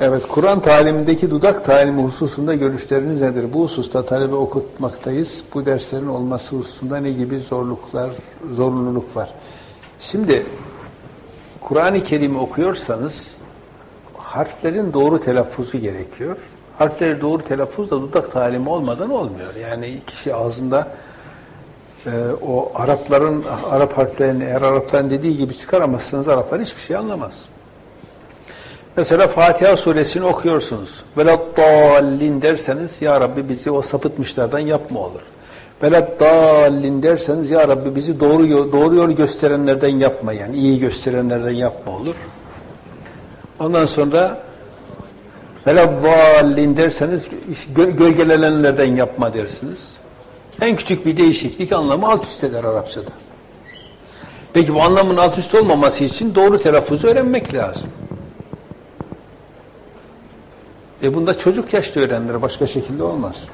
Evet, Kur'an talimindeki dudak talimi hususunda görüşleriniz nedir? Bu hususta talebe okutmaktayız. Bu derslerin olması hususunda ne gibi zorluklar, zorunluluk var? Şimdi Kur'an-ı Kerim'i okuyorsanız harflerin doğru telaffuzu gerekiyor. Harfleri doğru telaffuz da dudak talimi olmadan olmuyor. Yani kişi ağzında e, o Arapların Arap harflerini eğer Arapların dediği gibi çıkaramazsanız Araplar hiçbir şey anlamaz. Mesela Fatiha suresini okuyorsunuz. Veladdallin derseniz ya Rabbi bizi o sapıtmışlardan yapma olur. Veladdallin derseniz ya Rabbi bizi doğru yol, doğru yolu gösterenlerden yapma yani iyi gösterenlerden yapma olur. Ondan sonra veladdallin derseniz gölgelenenlerden yapma dersiniz. En küçük bir değişiklik anlamı alt üst eder Arapçada. Peki bu anlamın alt üst olmaması için doğru telaffuzu öğrenmek lazım. E bunda çocuk yaşta öğrenilir, başka şekilde olmaz.